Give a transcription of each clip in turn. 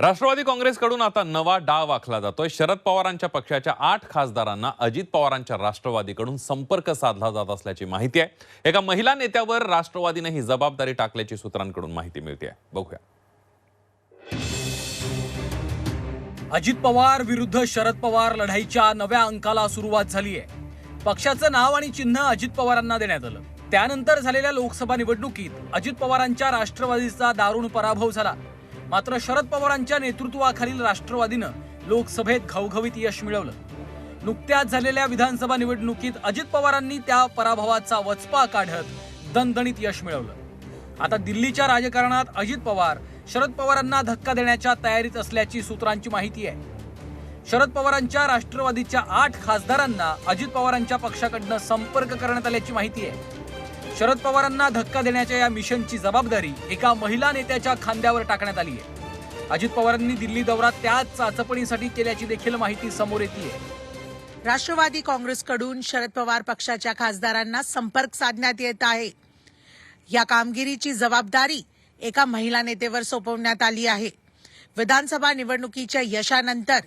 राष्ट्रवादी काँग्रेसकडून आता नवा डाव आखला जातोय. शरद पवारांच्या पक्षाच्या आठ खासदारांना अजित पवारांच्या राष्ट्रवादीकडून संपर्क साधला जात असल्याची माहिती आहे. एका महिला नेत्यावर राष्ट्रवादीने ही जबाबदारी टाकल्याची सूत्रांकडून माहिती मिळते बघूया. अजित पवार विरुद्ध शरद पवार लढाईच्या नव्या अंकाला सुरुवात झाली आहे पक्षाचं नाव आणि चिन्ह अजित पवारांना देण्यात आलं. त्यानंतर झालेल्या लोकसभा निवडणुकीत अजित पवारांच्या राष्ट्रवादीचा दारुण पराभव झाला. मात्र शरद पवारांच्या नेतृत्वाखालील राष्ट्रवादीनं लोकसभेत घवघवीत यश मिळवलं. नुकत्याच झालेल्या विधानसभा निवडणुकीत अजित पवारांनी त्या पराभवाचा वचपा काढत दणदणीत यश मिळवलं. आता दिल्लीच्या राजकारणात अजित पवार शरद पवारांना धक्का देण्याच्या तयारीत असल्याची सूत्रांची माहिती आहे. शरद पवारांच्या राष्ट्रवादीच्या आठ खासदारांना अजित पवारांच्या पक्षाकडनं संपर्क करण्यात आल्याची माहिती आहे. शरद पवारांना धक्का देण्याच्या या मिशनची जबाबदारी एका महिला नेत्याच्या खांद्यावर टाकण्यात आली आहे. अजित पवारांनी दिल्ली दौरा त्याच चाचपणीसाठी केल्याची देखील माहिती समोर येते राष्ट्रवादी काँग्रेसकडून शरद पवार पक्षाच्या खासदारांना संपर्क साधण्यात येत आहे. या कामगिरीची जबाबदारी एका महिला नेतेवर सोपवण्यात आली आहे. विधानसभा निवडणुकीच्या यशानंतर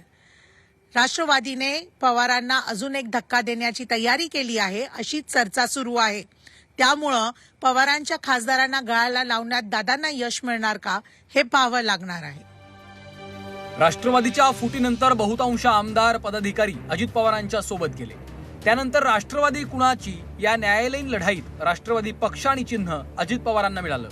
राष्ट्रवादीने पवारांना अजून एक धक्का देण्याची तयारी केली आहे अशी चर्चा सुरू आहे. त्यामुळं पवारांच्या खासदारांना गळाला लावण्यात दादांना यश मिळणार का हे पाहावं लागणार आहे. राष्ट्रवादीच्या फुटीनंतर बहुतांश आमदार पदाधिकारी अजित पवारांच्या सोबत गेले. त्यानंतर राष्ट्रवादी कुणाची या न्यायालयीन लढाईत राष्ट्रवादी पक्ष आणि चिन्ह अजित पवारांना मिळालं.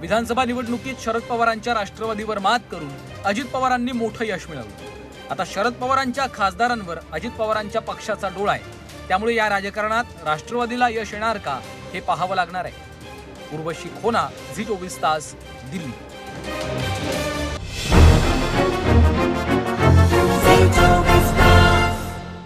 विधानसभा निवडणुकीत शरद पवारांच्या राष्ट्रवादीवर मात करून अजित पवारांनी मोठं यश मिळवलं. आता शरद पवारांच्या खासदारांवर अजित पवारांच्या पक्षाचा डोळा आहे. त्यामुळे या राजकारणात राष्ट्रवादीला यश येणार का हे पाहावं लागणार आहे. उर्वशी खोना झी चोवीस तास दिल्ली.